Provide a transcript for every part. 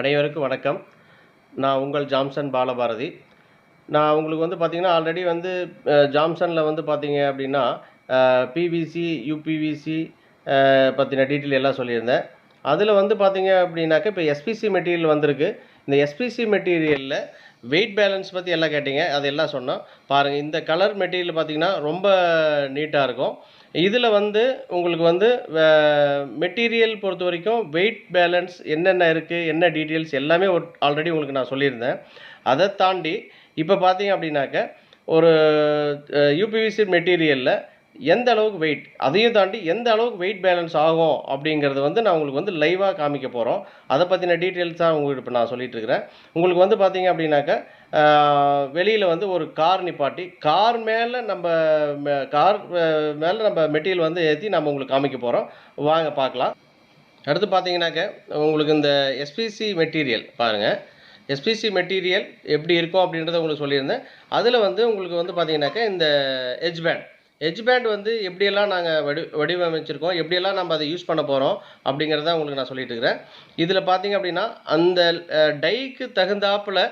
அனைவருக்கும் வணக்கம். நான் உங்கள் ஜாம்சன் பாலபாரதி. நான் உங்களுக்கு வந்து பார்த்திங்கன்னா ஆல்ரெடி வந்து ஜாம்சனில் வந்து பார்த்தீங்க அப்படின்னா பிவிசி யூபிவிசி பற்றின டீட்டெயில் எல்லாம் சொல்லியிருந்தேன். அதில் வந்து பார்த்தீங்க அப்படின்னாக்க இப்போ எஸ்பிசி மெட்டீரியல் வந்திருக்கு. இந்த எஸ்பிசி மெட்டீரியலில் வெயிட் பேலன்ஸ் பற்றி எல்லாம் கேட்டிங்க. அது எல்லாம் சொன்னோம் பாருங்கள் இந்த கலர் மெட்டீரியல் பார்த்தீங்கன்னா ரொம்ப நீட்டாக இருக்கும். இதில் வந்து உங்களுக்கு வந்து மெட்டீரியல் பொறுத்த வரைக்கும் வெயிட் பேலன்ஸ் என்னென்ன இருக்குது என்ன டீட்டெயில்ஸ் எல்லாமே ஆல்ரெடி உங்களுக்கு நான் சொல்லியிருந்தேன். அதை தாண்டி இப்போ பார்த்தீங்க அப்படின்னாக்க ஒரு யூபிவிசி மெட்டீரியலில் எந்த அளவுக்கு வெயிட் அதையும் தாண்டி எந்த அளவுக்கு வெயிட் பேலன்ஸ் ஆகும் அப்படிங்கிறது வந்து நான் உங்களுக்கு வந்து லைவாக காமிக்க போகிறோம் அதை பற்றின டீட்டெயில்ஸ் தான் உங்களுக்கு இப்போ நான் சொல்லிகிட்டு இருக்கிறேன். உங்களுக்கு வந்து பார்த்தீங்க அப்படின்னாக்க வெளியில் வந்து ஒரு கார் நிப்பாட்டி கார் மேலே நம்ம கார் மேலே நம்ம மெட்டீரியல் வந்து ஏற்றி நம்ம உங்களுக்கு காமிக்க போகிறோம் வாங்க பார்க்கலாம் அடுத்து பார்த்தீங்கன்னாக்க உங்களுக்கு இந்த எஸ்பிசி மெட்டீரியல் பாருங்கள் எஸ்பிசி மெட்டீரியல் எப்படி இருக்கும் அப்படின்றத உங்களுக்கு சொல்லியிருந்தேன். அதில் வந்து உங்களுக்கு வந்து பார்த்தீங்கன்னாக்க இந்த எஜ் ஹெஜ் பேண்ட் வந்து எப்படியெல்லாம் நாங்கள் வடி வடிவமைச்சிருக்கோம் எப்படியெல்லாம் நம்ம அதை யூஸ் பண்ண போகிறோம் அப்படிங்கிறத உங்களுக்கு நான் சொல்லிட்டு இருக்கிறேன். இதில் பார்த்தீங்க அப்படின்னா அந்த டைக்கு தகுந்தாப்பில்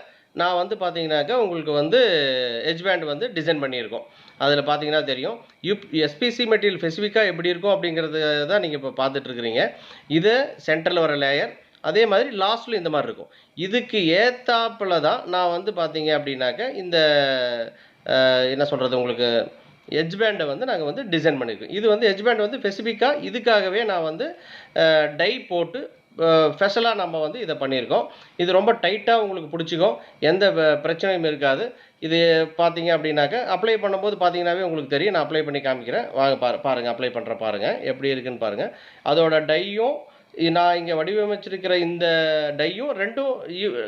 நான் வந்து பார்த்தீங்கன்னாக்கா உங்களுக்கு வந்து எஜ் பேண்ட் வந்து டிசைன் பண்ணியிருக்கோம். அதில் பார்த்தீங்கன்னா தெரியும். யூப் எஸ்பிசி மெட்டீரியல் ஸ்பெசிஃபிக்காக எப்படி இருக்கும் அப்படிங்கிறது தான் நீங்கள் இப்போ பார்த்துட்ருக்குறீங்க இது சென்டரில் வர லேயர் அதே மாதிரி லாஸ்ட்லையும் இந்த மாதிரி இருக்கும். இதுக்கு ஏத்தாப்பில் தான் நான் வந்து பார்த்தீங்க அப்படின்னாக்க இந்த என்ன சொல்கிறது உங்களுக்கு எஜ் பேண்டை வந்து நாங்கள் வந்து டிசைன் பண்ணியிருக்கோம் இது வந்து எஜ் பேண்ட் வந்து ஸ்பெசிஃபிக்காக இதுக்காகவே நான் வந்து டை போட்டு ஸ்பெஷலாக நம்ம வந்து இதை பண்ணியிருக்கோம் இது ரொம்ப டைட்டாக உங்களுக்கு பிடிச்சிக்கும். எந்த பிரச்சனையும் இருக்காது. இது பார்த்தீங்க அப்படின்னாக்க அப்ளை பண்ணும்போது பார்த்தீங்கன்னாவே உங்களுக்கு தெரியும். நான் அப்ளை பண்ணி காமிக்கிறேன். வாங்க பாரு பாருங்கள் அப்ளை பண்ணுற பாருங்கள் எப்படி இருக்குன்னு பாருங்கள் அதோட டையும் நான் இங்கே வடிவமைச்சிருக்கிற இந்த டையும் ரெண்டும்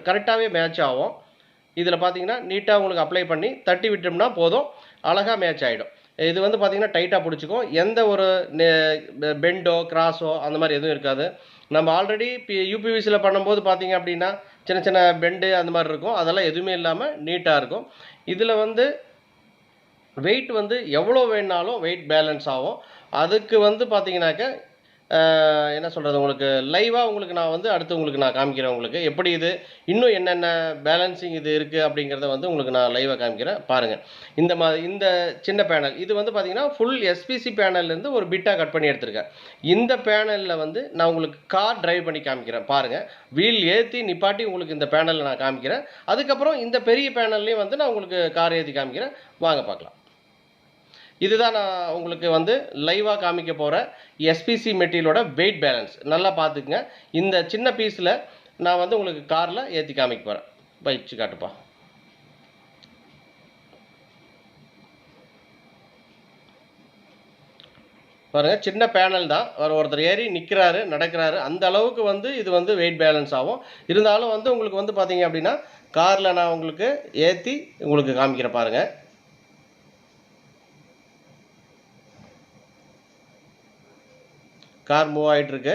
கரெக்டாகவே மேட்ச் ஆகும். இதில் பார்த்தீங்கன்னா நீட்டாக உங்களுக்கு அப்ளை பண்ணி தட்டி விட்டோம்னா போதும். அழகாக மேட்ச் ஆகிடும் இது வந்து பார்த்திங்கன்னா டைட்டாக பிடிச்சிக்கும். எந்த ஒரு பெண்டோ கிராஸோ அந்த மாதிரி எதுவும் இருக்காது. நம்ம ஆல்ரெடி இப்போ யூபிவிசியில் பண்ணும்போது பார்த்திங்க அப்படின்னா சின்ன சின்ன பெண்டு அந்த மாதிரி இருக்கும். அதெல்லாம் எதுவுமே இல்லாமல் நீட்டாக இருக்கும். இதில் வந்து வெயிட் வந்து எவ்வளோ வேணாலும் வெயிட் பேலன்ஸ் ஆகும். அதுக்கு வந்து பார்த்திங்கனாக்க என்ன சொல்கிறது உங்களுக்கு லைவாக உங்களுக்கு நான் வந்து அடுத்து உங்களுக்கு நான் காமிக்கிறேன் உங்களுக்கு. எப்படி இது? இன்னும் என்னென்ன பேலன்சிங் இது இருக்குது அப்படிங்கிறத வந்து உங்களுக்கு நான் லைவாக காமிக்கிறேன். பாருங்கள் இந்த மாதிரி இந்த சின்ன பேனல் இது வந்து பார்த்திங்கன்னா ஃபுல் எஸ்பிசி பேனல்லேருந்து ஒரு பிட்டாக கட் பண்ணி எடுத்திருக்கேன். இந்த பேனலில் வந்து நான் உங்களுக்கு கார் டிரைவ் பண்ணி காமிக்கிறேன். பாருங்கள் வீல் ஏற்றி நிப்பாட்டி உங்களுக்கு இந்த பேனலில் நான் காமிக்கிறேன். அதுக்கப்புறம் இந்த பெரிய பேனல்லையும் வந்து நான் உங்களுக்கு கார் ஏற்றி காமிக்கிறேன். வாங்க பார்க்கலாம். இதுதான் நான் உங்களுக்கு வந்து லைவாக காமிக்க போகிற எஸ்பிசி மெட்டீரியலோட வெயிட் பேலன்ஸ் நல்லா பார்த்துக்குங்க. இந்த சின்ன பீஸில் நான் வந்து உங்களுக்கு காரில் ஏற்றி காமிக்க போகிறேன் பயிற்சி காட்டுப்பா. பாருங்கள் சின்ன பேனல் தான். ஒரு ஒருத்தர் ஏறி நிற்கிறாரு நடக்கிறாரு. அந்த அளவுக்கு வந்து இது வந்து வெயிட் பேலன்ஸ் ஆகும். இருந்தாலும் வந்து உங்களுக்கு வந்து பார்த்தீங்க அப்படின்னா காரில் நான் உங்களுக்கு ஏற்றி உங்களுக்கு காமிக்கிறேன் பாருங்கள் கார் மூவ் ஆகிட்டுருக்கு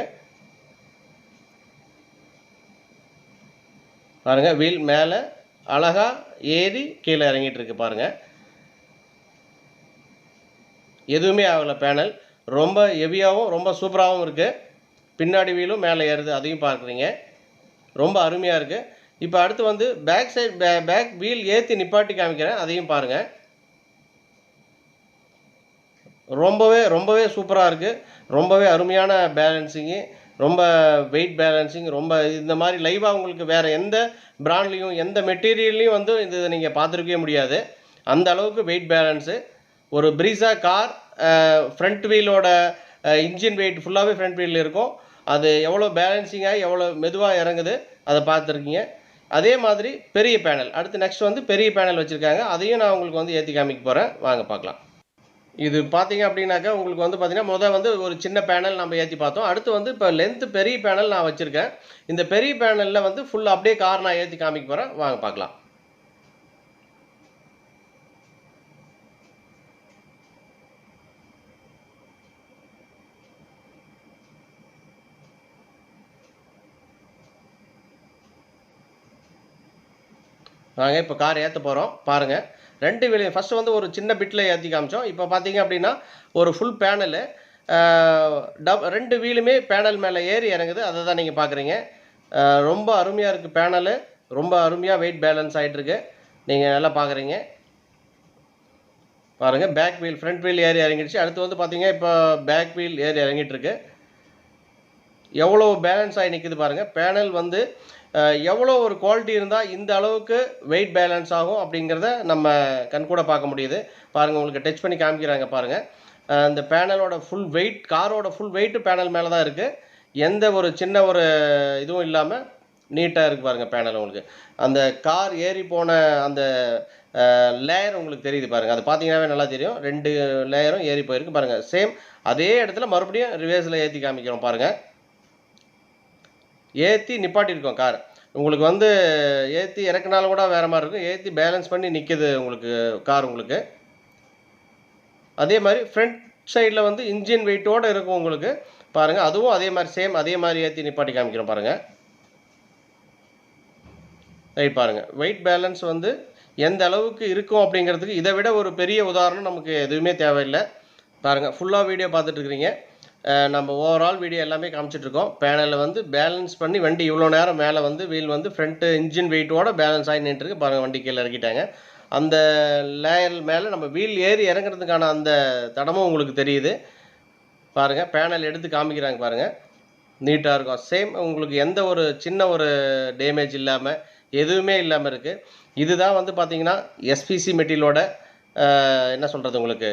பாருங்கள் வீல் மேலே அழகாக ஏறி கீழே இறங்கிட்டு இருக்கு பாருங்கள் எதுவுமே ஆகலை பேனல் ரொம்ப ஹெவியாகவும் ரொம்ப சூப்பராகவும் இருக்குது பின்னாடி வீலும் மேலே ஏறுது அதையும் பார்க்குறீங்க. ரொம்ப அருமையாக இருக்குது இப்போ அடுத்து வந்து பேக் சைட் பே பேக் வீல் ஏற்றி நிப்பாட்டி காமிக்கிறேன் அதையும் பாருங்கள் ரொம்பவே ரொம்பவே சூப்பராக இருக்குது ரொம்பவே அருமையான பேலன்சிங்கு ரொம்ப வெயிட் பேலன்சிங் ரொம்ப இந்த மாதிரி லைவாக உங்களுக்கு வேறு எந்த ப்ராண்ட்லேயும் எந்த மெட்டீரியல்லையும் வந்து இது நீங்கள் பார்த்துருக்கவே முடியாது. அந்த அளவுக்கு வெயிட் பேலன்ஸு ஒரு ப்ரீஸா கார் ஃப்ரண்ட் வீலோட இன்ஜின் வெயிட் ஃபுல்லாகவே ஃப்ரண்ட் வீலில் இருக்கும். அது எவ்வளோ பேலன்சிங்காக எவ்வளோ மெதுவாக இறங்குது அதை பார்த்துருக்கீங்க. அதே மாதிரி பெரிய பேனல் அடுத்து நெக்ஸ்ட் வந்து பெரிய பேனல் வச்சுருக்காங்க. அதையும் நான் உங்களுக்கு வந்து ஏற்றி காமிக்க போகிறேன் வாங்க பார்க்கலாம். இது பார்த்தீங்க அப்படின்னாக்கா உங்களுக்கு வந்து பார்த்தீங்கன்னா முதல் வந்து ஒரு சின்ன பேனல் நம்ம ஏற்றி பார்த்தோம். அடுத்து வந்து இப்போ லென்த்து பெரிய பேனல் நான் வச்சுருக்கேன். இந்த பெரிய பேனலில் வந்து ஃபுல் அப்படியே கார் நான் ஏற்றி காமிக்க போகிறேன் வாங்க பார்க்கலாம். நாங்கள் இப்போ கார் ஏற்ற போகிறோம் பாருங்கள் ரெண்டு வீலையும். ஃபஸ்ட்டு வந்து ஒரு சின்ன பிட்டில் ஏற்றி காமிச்சோம். இப்போ பார்த்தீங்க அப்படின்னா ஒரு ஃபுல் பேனலு டப் ரெண்டு வீலுமே பேனல் மேலே ஏறி இறங்குது. அதை தான் நீங்கள் பார்க்குறீங்க ரொம்ப அருமையாக இருக்குது பேனலு ரொம்ப அருமையாக வெயிட் பேலன்ஸ் ஆகிட்டுருக்கு நீங்கள் நல்லா பார்க்குறீங்க பாருங்கள் பேக் வீல் ஃப்ரண்ட் வீல் ஏறி இறங்கிடுச்சு. அடுத்து வந்து பார்த்தீங்க இப்போ பேக் வீல் ஏறி இறங்கிட்டுருக்கு. எவ்வளோ பேலன்ஸ் ஆகி நிற்கிது பாருங்கள் பேனல் வந்து எவ்வளோ ஒரு குவாலிட்டி இருந்தால் இந்த அளவுக்கு வெயிட் பேலன்ஸ் ஆகும் அப்படிங்கிறத நம்ம கண்கூட பார்க்க முடியுது. பாருங்கள் உங்களுக்கு டச் பண்ணி காமிக்கிறாங்க பாருங்கள் அந்த இந்த பேனலோட ஃபுல் வெயிட் காரோட ஃபுல் வெயிட்டு பேனல் மேலே தான் இருக்குது எந்த ஒரு சின்ன ஒரு இதுவும் இல்லாமல் நீட்டாக இருக்குது பாருங்கள் பேனல் உங்களுக்கு. அந்த கார் ஏறி போன அந்த லேயர் உங்களுக்கு தெரியுது பாருங்கள் அது பார்த்தீங்கன்னாவே நல்லா தெரியும். ரெண்டு லேயரும் ஏறி போயிருக்கு பாருங்கள் சேம் அதே இடத்துல மறுபடியும் ரிவேர்ஸில் ஏற்றி காமிக்கிறோம் பாருங்கள் ஏற்றி நிப்பாட்டியிருக்கோம் கார். உங்களுக்கு வந்து ஏற்றி இறக்குனாலும் கூட வேறு மாதிரி இருக்கும். ஏற்றி பேலன்ஸ் பண்ணி நிற்கிது உங்களுக்கு கார் உங்களுக்கு. அதே மாதிரி ஃப்ரண்ட் சைடில் வந்து இன்ஜின் வெயிட்டோடு இருக்கும் உங்களுக்கு. பாருங்கள் அதுவும் அதே மாதிரி சேம் அதே மாதிரி ஏற்றி நிப்பாட்டி காமிக்கிறோம் பாருங்கள் ரைட் பாருங்கள் வெயிட் பேலன்ஸ் வந்து எந்த அளவுக்கு இருக்கும் அப்படிங்கிறதுக்கு இதை விட ஒரு பெரிய உதாரணம் நமக்கு எதுவுமே தேவையில்லை. பாருங்கள் ஃபுல்லாக வீடியோ பார்த்துட்ருக்குறீங்க நம்ம ஓவரால் வீடியோ எல்லாமே காமிச்சிட்டு இருக்கோம் பேனலில் வந்து பேலன்ஸ் பண்ணி வண்டி இவ்வளோ நேரம் மேலே வந்து வீல் வந்து ஃப்ரண்ட்டு இன்ஜின் வெயிட்டோட பேலன்ஸ் ஆகி நின்றுருக்கு பாருங்கள் வண்டி கீழே இறக்கிட்டாங்க. அந்த லேயர் மேலே நம்ம வீல் ஏறி இறங்குறதுக்கான அந்த தடமும் உங்களுக்கு தெரியுது. பாருங்கள் பேனல் எடுத்து காமிக்கிறாங்க பாருங்கள் நீட்டாக இருக்கும். சேம் உங்களுக்கு எந்த ஒரு சின்ன ஒரு டேமேஜ் இல்லாமல் எதுவுமே இல்லாமல் இருக்குது இதுதான் வந்து பார்த்திங்கன்னா எஸ்பிசி மெட்டீரியலோட என்ன சொல்கிறது உங்களுக்கு?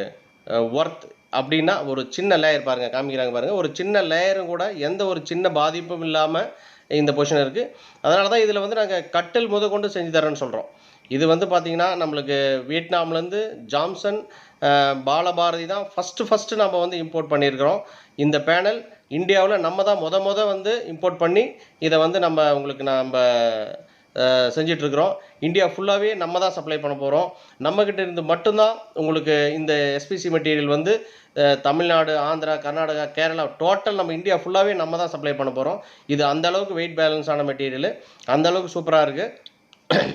ஒர்த் அப்படின்னா ஒரு சின்ன லேயர் பாருங்கள் காமிக்கிறாங்க பாருங்கள் ஒரு சின்ன லேயரும் கூட எந்த ஒரு சின்ன பாதிப்பும் இல்லாமல் இந்த பொசிஷன் இருக்குது அதனால தான் இதில் வந்து நாங்கள் கட்டில் முத கொண்டு செஞ்சு தரேன்னு சொல்கிறோம் இது வந்து பார்த்திங்கன்னா நம்மளுக்கு வியட்நாம்லேருந்து ஜாம்சன் பாலபாரதி தான் ஃபஸ்ட்டு ஃபஸ்ட்டு நம்ம வந்து இம்போர்ட் பண்ணியிருக்கிறோம். இந்த பேனல் இந்தியாவில் நம்ம தான் முத முத வந்து இம்போர்ட் பண்ணி இதை வந்து நம்ம உங்களுக்கு நம்ம செஞ்சிட்ருக்குறோம். இந்தியா ஃபுல்லாகவே நம்ம தான் சப்ளை பண்ண போகிறோம் நம்மக்கிட்ட இருந்து மட்டும்தான் உங்களுக்கு இந்த எஸ்பிசி மெட்டீரியல் வந்து தமிழ்நாடு ஆந்திரா கர்நாடகா கேரளா டோட்டல் நம்ம இந்தியா ஃபுல்லாகவே நம்ம தான் சப்ளை பண்ண போகிறோம் இது அந்தளவுக்கு வெயிட் பேலன்ஸான மெட்டீரியல் அந்தளவுக்கு சூப்பராக இருக்குது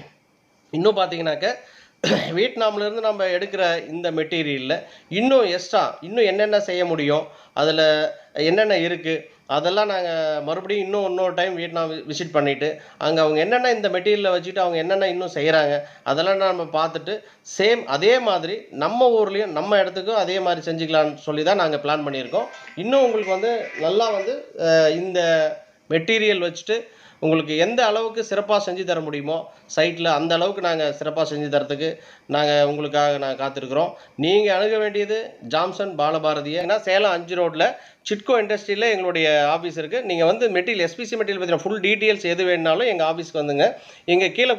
இன்னும் பார்த்தீங்கன்னாக்க வியட்நாம்லேருந்து நம்ம எடுக்கிற இந்த மெட்டீரியலில் இன்னும் எக்ஸ்ட்ரா இன்னும் என்னென்ன செய்ய முடியும் அதில் என்னென்ன இருக்குது அதெல்லாம் நாங்கள் மறுபடியும் இன்னும் இன்னொரு டைம் வியட்நாம் விசிட் பண்ணிவிட்டு அங்கே அவங்க என்னென்ன இந்த மெட்டீரியலை வச்சுட்டு அவங்க என்னென்ன இன்னும் செய்கிறாங்க அதெல்லாம் நம்ம பார்த்துட்டு சேம் அதே மாதிரி நம்ம ஊர்லேயும் நம்ம இடத்துக்கும் அதே மாதிரி செஞ்சுக்கலாம்னு சொல்லி தான் நாங்கள் பிளான் பண்ணியிருக்கோம். இன்னும் உங்களுக்கு வந்து நல்லா வந்து இந்த மெட்டீரியல் வச்சுட்டு உங்களுக்கு எந்த அளவுக்கு சிறப்பாக செஞ்சு தர முடியுமோ சைட்டில் அந்த அளவுக்கு நாங்கள் சிறப்பாக செஞ்சு தரத்துக்கு நாங்கள் உங்களுக்காக நாங்கள் காத்திருக்கிறோம். நீங்கள் அணுக வேண்டியது ஜாம்சன் பாலபாரதியை. ஏன்னா சேலம் அஞ்சு ரோட்டில் சிட்கோ இண்டஸ்ட்ரியில் எங்களுடைய ஆஃபீஸ் இருக்குது நீங்கள் வந்து மெட்டீரியல் எஸ்பிசி மெட்டீரியல் பற்றின ஃபுல் டீட்டெயில்ஸ் எது வேணுனாலும் எங்கள் ஆஃபீஸ்க்கு வந்துங்க. எங்கள் கீழே